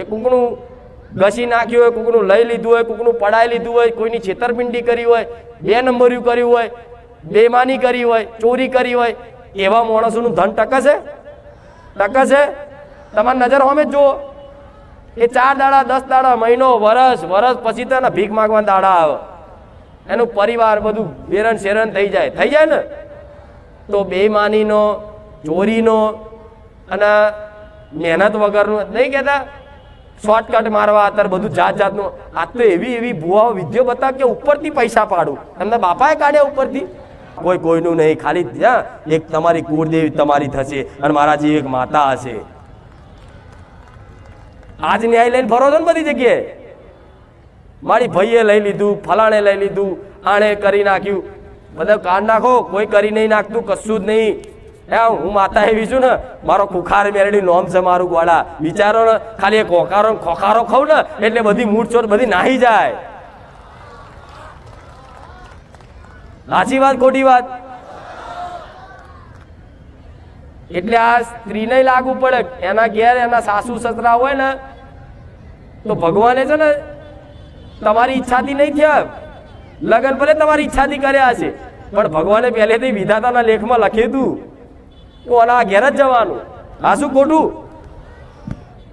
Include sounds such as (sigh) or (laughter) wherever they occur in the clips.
કે કૂકણું ઘસી નાખ્યું હોય, કૂકણું લઈ લીધું હોય, કૂકણું પડાઈ લીધું હોય, કોઈની છેતરપિંડી કરી હોય, બે નંબર્યું કર્યું હોય, બેમાની કરી હોય, ચોરી કરી હોય, એવા માણસોનું ધન ટકશે? ટકશે? તમારી નજર હોમે જ જુઓ. એ ચાર દાડા, દસ દાડા, મહિનો, વરસ વરસ પછી તો એના ભીખ માગવાના દાડા આવે. એનું પરિવાર બધું બેરણ શેરણ થઈ જાય. થઈ જાય ને? તો બેમાનીનો, ચોરીનો અને મહેનત વગરનું નહીં કહેતા? શોર્ટકટ મારવા, અત્યારે બધું જાત જાતનું આ તો એવી એવી ભુવાઓ વિદ્યો બતાવ કે ઉપરથી પૈસા પાડું. એમના બાપાએ કાઢ્યા ઉપરથી. કોઈ કોઈનું નહીં, ખાલી ત્યાં એક તમારી કુળદેવી તમારી થશે અને મારા જે એક માતા હશે. આજ ન્યાય લઈને ફરો છો ને બધી જગ્યાએ? મારી ભાઈએ લઈ લીધું, ફલાણે લઈ લીધું, આણે કરી નાખ્યું. બધા કાઢ નાખો, કોઈ કરી નહીં નાખતું, કશું જ નહીં. હે હું માતા એવી છું ને, મારો ખુખાર મેરડી નોમ છે મારું ગોળા. વિચારો ને, ખાલી એક ઓકારો ખોખારો ખાવ ને, એટલે બધી મૂળ ચોર બધી નાહી જાય. સાચી વાત, ખોટી વાત? એટલે આ સ્ત્રીને લાગુ પડે, એના ઘેર એના સાસુ સસરા હોય ને, તો ભગવાને છે ને, તમારી ઈચ્છાથી નહીં થયા. લગન ભલે તમારી ઈચ્છાથી કર્યા છે પણ ભગવાને પહેલેથી વિધાતાના લેખમાં લખ્યું હતું. તો આ ઘેર જ જવાનું. આ શું ખોટું?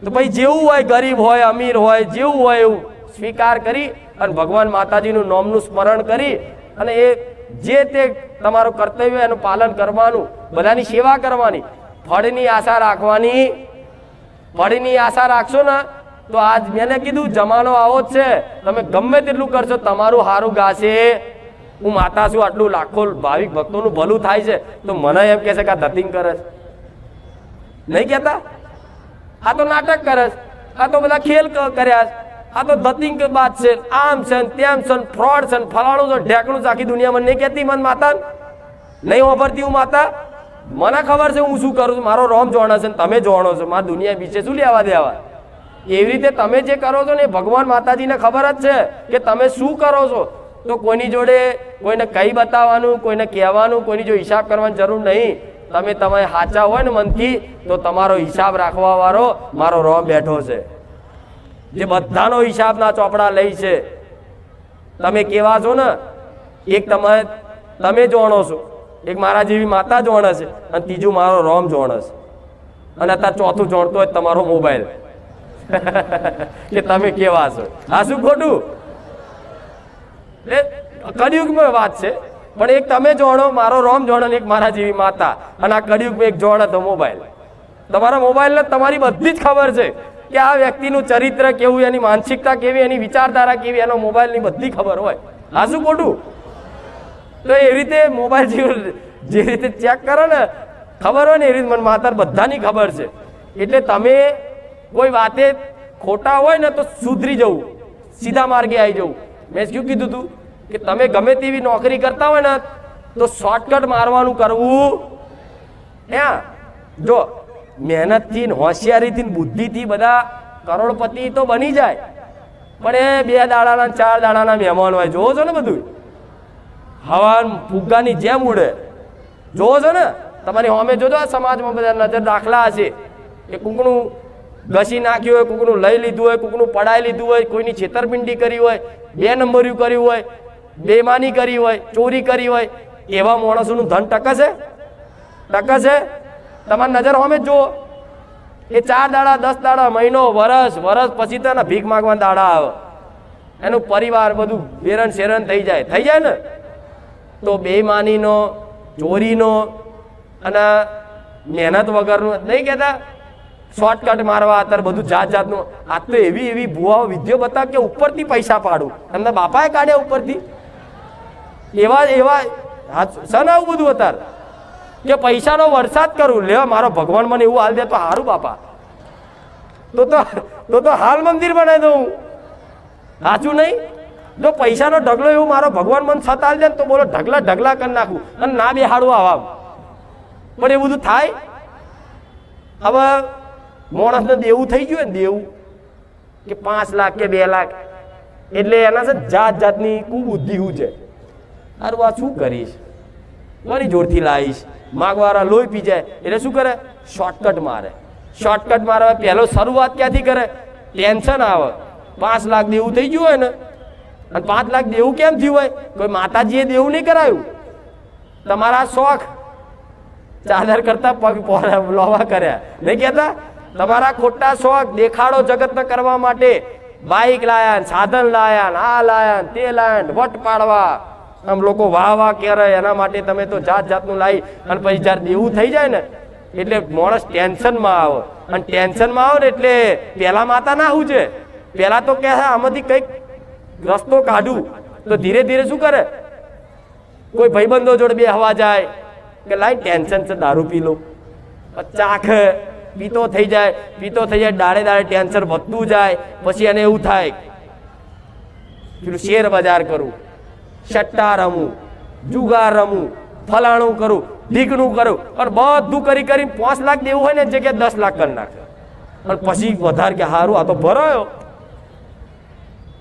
તો ભાઈ જેવું હોય, ગરીબ હોય, અમીર હોય, જેવું હોય એવું, સ્વીકાર કરી અને ભગવાન માતાજીનું નોમનું સ્મરણ કરી અને એ જે તે તમારું કર્તવ્ય એનું પાલન કરવાનું, બધાની સેવા કરવાની, ફળની આશા રાખવાની. ફળની આશા રાખશો ને, તો આજ મેં કીધું, જમાનો આવો જ છે. તમે ગમે તેટલું કરશો, તમારું સારું ગાશે. હું માતા છું, આટલું લાખો ભાવિક ભક્તોનું ભલું થાય છે, તો મને એમ કહે છે કે આ ધતિંગ કરે છે. નહીં કહેતા? આ તો નાટક કરે છે. આ તો બધા ખેલ કર્યા છે. આ તો ધતિંગ બાદ છે. આમ છે તેમ છે ફ્રોડ છે ફલાણું છે ઢેકણું છે આખી દુનિયામાં. નહીં કહેતી મન માતા? નહીં વાપરતી હું માતા? મને ખબર છે હું શું કરું છું. મારો રોમ જોણો છે તમે જોણો છો. મારા દુનિયા વિશે શું લેવા દેવા? એવી રીતે તમે જે કરો છો ને ભગવાન માતાજીને ખબર જ છે કે તમે શું કરો છો. તો કોઈની જોડે કોઈને કઈ બતાવવાનું, કોઈને કહેવાનું, કોઈની જો હિસાબ કરવાની જરૂર નહીં. તમે તમે સાચા હોય ને મનથી, તો તમારો હિસાબ રાખવા વાળો મારો રોમ બેઠો છે. જે બધાનો હિસાબના ચોપડા લઈ છે. તમે કેવા છો ને? એક તમે તમે જોણો છો. એક મારા જેવી માતા જોણે છે અને ત્રીજું મારો રોમ જોણે છે. અને અત્યારે ચોથું જોણતો હોય તમારો મોબાઈલ. (laughs) કે તમે કેવા છો? આ શું ખોટું? એ કળિયુગમાં વાત છે, પણ એક તમે જોણો મારો રોમ જોણો એક મારા જેવી માતા. અને આ કળિયુગમાં એક જોણે તો મોબાઈલ. તમારા મોબાઈલને તમારી બધી જ ખબર છે કે આ વ્યક્તિનું ચરિત્ર કેવું, એની માનસિકતા કેવી, એની વિચારધારા કેવી, એનો મોબાઈલની બધી ખબર હોય. આ શું ખોટું? તો એ રીતે મોબાઈલ જેવું જે રીતે ચેક કરો ને, ખબર હોય ને, એ રીતે મને માતા બધાની ખબર છે. એટલે તમે કોઈ વાતે ખોટા હોય ને તો સુધરી જવું. સીધા માર્ગે આવી જવું. મેં શું કીધું તું? કે તમે ગમે તેવી નોકરી કરતા હોય ને, તો શોર્ટકટ મારવાનું કરવું. હે? જો, મહેનતથી હોશિયારીથી બુદ્ધિથી બધા કરોડપતિ તો બની જાય. પણ એ બે દાડાના ચાર દાડાના મહેમાન હોય, જોવો છો ને બધું હવા ફુગ્ગાની જેમ ઉડે. જોવો છો ને? તમારી હોમે જોજો, આ સમાજમાં બધા નજર દાખલા હશે. કે કૂકનું ઘસી નાખ્યું હોય કૂકનું લઈ લીધું હોય કૂકનું પડાઈ લીધું હોય, કોઈની છેતરપિંડી કરી હોય, બે નંબર્યું કર્યું હોય, બેમાની કરી હોય, ચોરી કરી હોય, એવા માણસોનું ધન ટકશે? ટકશે? તમારી નજર હોમે જ જુઓ. એ ચાર દાડા, દસ દાડા, મહિનો, વરસ વરસ પછી તો ભીખ માગવા દાડા આવે. એનું પરિવાર બધું બેરણ શેરણ થઈ જાય. થઈ જાય ને? તો બેમાનીનો, ચોરીનો અને મહેનત વગરનું નહીં કહેતા? શોર્ટકટ મારવા, અત્યારે બધું જાત જાતનું. આ તો એવી એવી ભૂવાઓ વિદ્યો બતાવ કે ઉપરથી પૈસા પાડું. એમના બાપાએ કાઢ્યા ઉપરથી. એવા એવા સન આવું બધું અત્યારે? કે પૈસાનો વરસાદ કરું. લે, મારો ભગવાન મને એવું હાલ દે તો સારું બાપા. તો તો તો તો હાલ મંદિર બનાવી દઉં. સાચું નહીં? જો પૈસાનો ઢગલો એવું મારો ભગવાન મન છત હાલ દે ને તો બોલો ઢગલા ઢગલા કરી નાખું. અને ના બેહાડું આવા પણ એ બધું થાય? હવે માણસને દેવું થઈ ગયું ને દેવું, કે પાંચ લાખ કે બે લાખ, એટલે એના છે જાત જાતની કુબુદ્ધિ શું છે? અરે આ શું કરીશ? મારી જોરથી લાવીશ. માગવાળા લોહી પી જાય, એટલે શું કરે? શોર્ટકટ મારે. શોર્ટકટ મારે પહેલો શરૂઆત ક્યાંથી કરે? ટેન્શન આવે. પાંચ લાખ દેવું થઈ ગયું હોય ને, અને પાંચ લાખ દેવું કેમ થયું હોય? કોઈ માતાજીએ દેવું નહીં કરાયું. તમારા શોખ. ચાદર કરતા પગ લોવા કર્યા. નહીં કહેતા? તમારા ખોટા શોખ દેખાડો જગતને કરવા માટે. બાઇક લાયા સાધન લાયા આ લાયા તે લાયા વટ પાડવા. આમ લોકો વાહ વાહ કરે એના માટે તમે તો જાત જાતનું લાવી અને પછી જ્યારે દેવું થઈ જાય ને, એટલે માણસ ટેન્શનમાં આવે. અને ટેન્શનમાં આવે ને એટલે પેલા માતા ના આવું છે. પેલા તો કે આમાંથી કંઈક રસ્તો કાઢું. તો ધીરે ધીરે શું કરે? કોઈ ભાઈબંધો જોડે બે હવા જાય કે, લાઈ, ટેન્શન છે, દારૂ પી લો. ચાખ. પીતો થઈ જાય, પીતો થઈ જાય, દાડે દાડે ટેન્શન વધતું જાય, પછી એને એવું થાય પેલું શેર બજાર કરું, સટ્ટા રમું, જુગાર રમું, ફલાણું કરું ઢીકણું કરું, અને બધું કરી કરી પાંચ લાખ દેવું હોય ને જગ્યાએ દસ લાખ કરી નાખે. અને પછી વધારે કે સારું આ તો ભરાયો.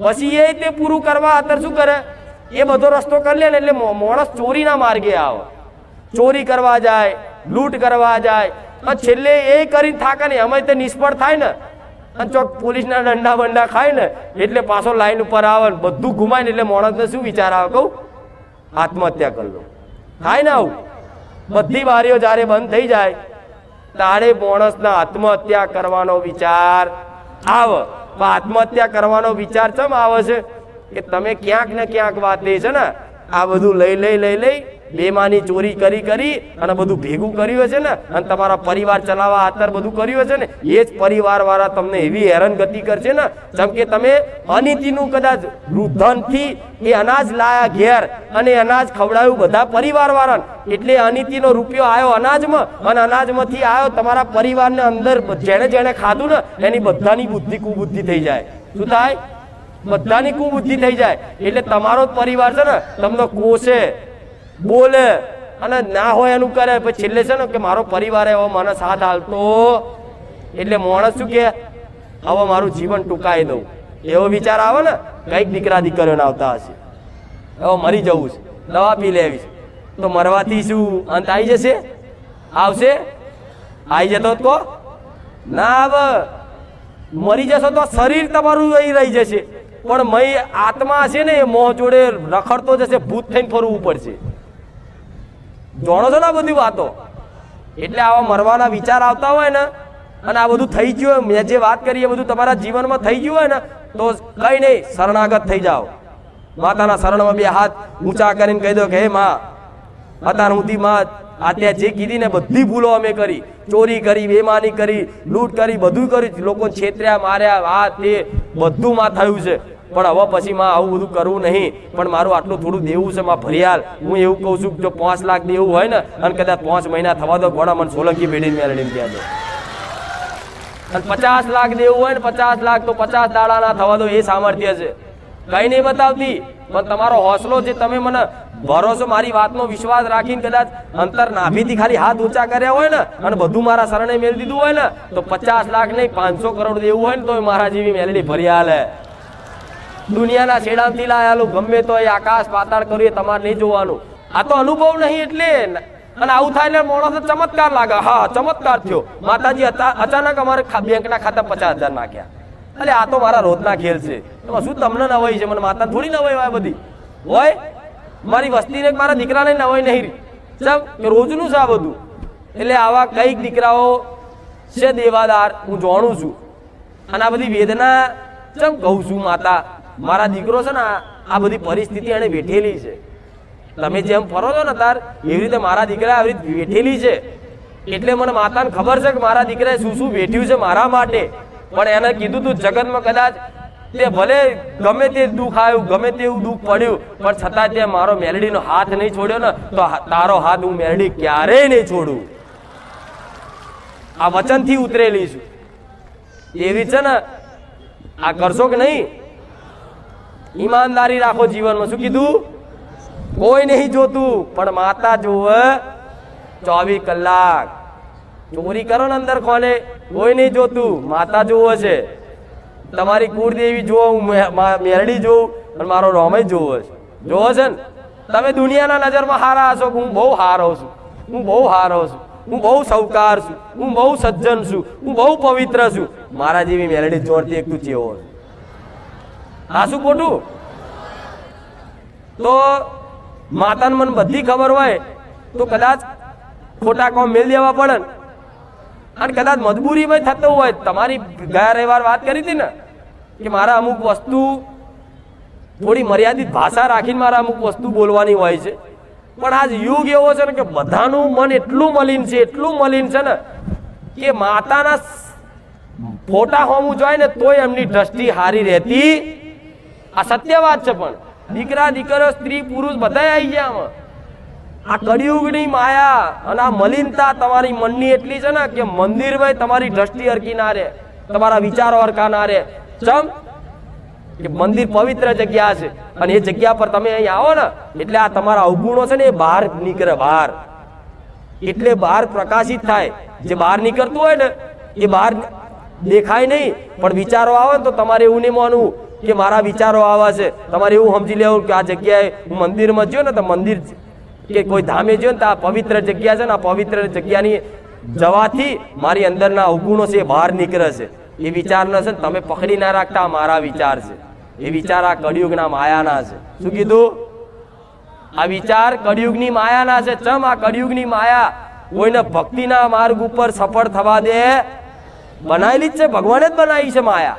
પછી એ તે પૂરું કરવા અત્યારે શું કરે? એ બધો રસ્તો કરી લે ને એટલે માણસ ચોરીના માર્ગે આવે. ચોરી કરવા જાય, લૂંટ કરવા જાય છેલ્લે એ કરીને થાકે ને અમે તે નિષ્ફળ થાય ને. અને ચોક પોલીસના દંડા બંડા ખાય ને, એટલે પાછો લાઈન ઉપર આવે બધું ઘુમાય ને એટલે માણસને શું વિચાર આવે કહું? આત્મહત્યા કરી લો. થાય ને આવું. બધી બારીઓ જ્યારે બંધ થઈ જાય, તારે માણસના આત્મહત્યા કરવાનો વિચાર આવે. આત્મહત્યા કરવાનો વિચાર ચમ આવે છે? કે તમે ક્યાંક ને ક્યાંક વાત લે છે ને, આ બધું લઈ લઈ લઈ લઈ બેમાની ચોરી કરી કરી અને બધું ભેગું કર્યું છે ને, અને તમારા પરિવાર ચલાવવા આતર બધું કર્યું છે ને, એ જ પરિવાર વાળા તમને એવી હેરાનગતિ કરશે ને, જેમ કે તમે અનિતિનું કદાચ ધનથી એ અનાજ લાયા ઘેર અને અનાજ ખવડાવ્યું બધા પરિવાર વાળાને એટલે અનિતિનો રૂપિયો આવ્યો અનાજમાં, અને અનાજમાંથી આવ્યો તમારા પરિવારને અંદર જેણે જેણે ખાધું ને, એની બધાની બુદ્ધિ કુબુદ્ધિ થઈ જાય. શું થાય? બધાની કુબુદ્ધિ થઈ જાય. એટલે તમારો જ પરિવાર છે ને, તમને કોશે બોલે અને ના હોય એનું કરે. પછી છેલ્લે છે ને કે મારો પરિવાર એવો મને સાથ હાલતો એટલે માણસ શું કે, હવે મારું જીવન ટૂંકાઈ દઉં. એવો વિચાર આવે ને, કંઈક દીકરા દીકરીઓને આવતા હશે. હવે મરી જવું છે, દવા પી લેવી છે. તો મરવાથી શું અંત આવી જશે? આવશે? આવી જતો તો? ના આવે. મરી જશો તો શરીર તમારું અહીં રહી જશે. પણ મય આત્મા હશે ને, એ મોં જોડે રખડતો જશે, ભૂત થઈને ફરવું પડશે. જાણો છો ને આ બધી વાતો? એટલે આવા મરવાના વિચાર આવતા હોય ને, અને આ બધું થઈ ગયું હોય, મેં જે વાત કરી એ બધું તમારા જીવનમાં થઈ ગયું હોય ને, તો કઈ નહીં, શરણાગત થઈ જાઓ. માતાના શરણમાં બે હાથ ઊંચા કરીને કહી દો કે, હે માં, અત્યાર સુધી માં, અત્યારે જે કીધી ને બધી ભૂલો અમે કરી. ચોરી કરી, બેમાની કરી, લૂંટ કરી, બધું કર્યું. લોકો છેતર્યા, માર્યા, આ તે બધું માં થયું છે. પણ હવે પછી માં આવું બધું કરવું નહીં. પણ મારું આટલું થોડું દેવું છે માં ભરિયાલ. હું એવું કહું છું જો પાંચ લાખ દેવું હોય ને, અને કદાચ પાંચ મહિના થવા દો ઘોડા મને સોલંકી પેઢીને મેળવીને ત્યાં દો. અને પચાસ લાખ દેવું હોય ને, પચાસ લાખ તો પચાસ દાડા ના થવા દો, એ સામર્થ્ય છે. કઈ નહીં બતાવતી, પણ તમારો હોસલો જે તમે મને ભરોસો, મારી વાતનો વિશ્વાસ રાખીને કદાચ અંતર નાભીથી ખાલી હાથ ઊંચા કર્યા હોય ને, અને બધું મારા શરણે મેળવી દીધું હોય ને, તો પચાસ લાખ નહીં, પાંચસો કરોડ દેવું હોય ને તો મારા જેવી મેલડી ભરી હાલે દુનિયાના છેડાથી લાયેલું. ગમે તો એ આકાશ પાતાળ કર્યું એ તમારે નહીં જોવાનું. આ તો અનુભવ નહીં એટલે અને આવું થાય એટલે માણસને ચમત્કાર લાગે. હા, ચમત્કાર થયો. માતાજી અચાનક અમારે બેંકના ખાતા પચાસ હજાર નાખ્યા. અરે આ તો મારા રોજના ખેલ છે. એમાં શું તમને નવાઈ છે? મને માતા થોડી નવાઈ હોય બધી. હોય મારી વસ્તીને મારા દીકરાને નવાઈ નહીં રહી. રોજનું છે આ બધું? એટલે આવા કંઈક દીકરાઓ છે દેવાદાર, હું જાણું છું. અને આ બધી વેદના ચમ કહું છું માતા? મારા દીકરો છે ને, આ- બધી પરિસ્થિતિ એને વેઠેલી છે. તમે જેમ ફરો છો ને તાર, એવી રીતે મારા દીકરા આવી રીતે વેઠેલી છે. એટલે મને માતાને ખબર છે કે મારા દીકરાએ શું શું વેઠ્યું છે મારા માટે. પણ એને કીધું તું જગતમાં કદાચ તે ભલે ગમે તે દુઃખ આવ્યું, ગમે તેવું દુઃખ પડ્યું, પણ છતાં તે મારો મેલડીનો હાથ નહીં છોડ્યો ને, તો તારો હાથ હું મેલડી ક્યારેય નહીં છોડું. આ વચનથી ઉતરેલી છું. એવી છે ને, આ કરશો કે નહીં? ઈમાનદારી રાખો જીવનમાં. શું કીધું? કોઈ નહીં જોતું, પણ માતા જોવે ચોવીસ કલાક. ચોરી કરો ને અંદર કોને કોઈ નહીં જોતું, માતા જોવે છે. તમારી કુળદેવી હું મેરડી જોઉં અને મારો રોમય જોવો છે. જોવો છે ને? તમે દુનિયાના નજરમાં હારા હશો, હું બહુ હારો છું. હું બહુ હારો છું. હું બહુ સૌકાર છું. હું બહુ સજ્જન છું. હું બહુ પવિત્ર છું. મારા જેવી મેલડી જોડતી એક તું ચેવો છે. શું ખોટું? તો માતાને મને બધી ખબર હોય તો કદાચ ખોટા કોમ મેલ દેવા પડે અને કદાચ મજબૂરીમાં થતું હોય, તમારી ગયા રવિવાર વાત કરી હતી ને, કે મારા અમુક વસ્તુ થોડી મર્યાદિત ભાષા રાખીને મારા અમુક વસ્તુ બોલવાની હોય છે. પણ આજ યુગ એવો છે ને કે બધાનું મન એટલું મલિન છે, એટલું મલિન છે ને, કે માતાના ફોટા હોવું જોઈએ ને, તોય એમની દ્રષ્ટિ હારી રહેતી આ સત્ય વાત છે પણ. દીકરા દીકરો સ્ત્રી, પુરુષ બધા આવી ગયા આમાં. આ કળિયુગની માયા અને આ મલિનતા તમારી મનની એટલી છે ને કે મંદિરમાં તમારી દ્રષ્ટિ હરકી ના રે, તમારા વિચારો હરકા ના રહે ચમ? કે મંદિર પવિત્ર જગ્યા છે અને એ જગ્યા પર તમે અહીં આવો ને, એટલે આ તમારા અવગુણો છે ને એ બહાર નીકળે બહાર. એટલે બહાર પ્રકાશિત થાય. જે બહાર નીકળતું હોય ને, એ બહાર દેખાય નહીં, પણ વિચારો આવે તો તમારે એવું નહીં માનવું. કે મારા વિચારો આવા છે. તમારે એવું સમજી લેવું કે આ જગ્યાએ હું મંદિરમાં જ્યો ને તો મંદિર કે કોઈ ધામે જ્યો ને તો આ પવિત્ર જગ્યા છે ને આ પવિત્ર જગ્યાની જવાથી મારી અંદરના અવગુણો છે એ બહાર નીકળે છે. એ વિચાર ન છે ને તમે પકડી ના રાખતા મારા વિચાર છે. એ વિચાર આ કળિયુગના માયાના છે. શું કીધું? આ વિચાર કળિયુગની માયાના છે. ચમ આ કળિયુગની માયા? કોઈને ભક્તિના માર્ગ ઉપર સફળ થવા દે. બનાવેલી જ છે. ભગવાને જ બનાવી છે માયા.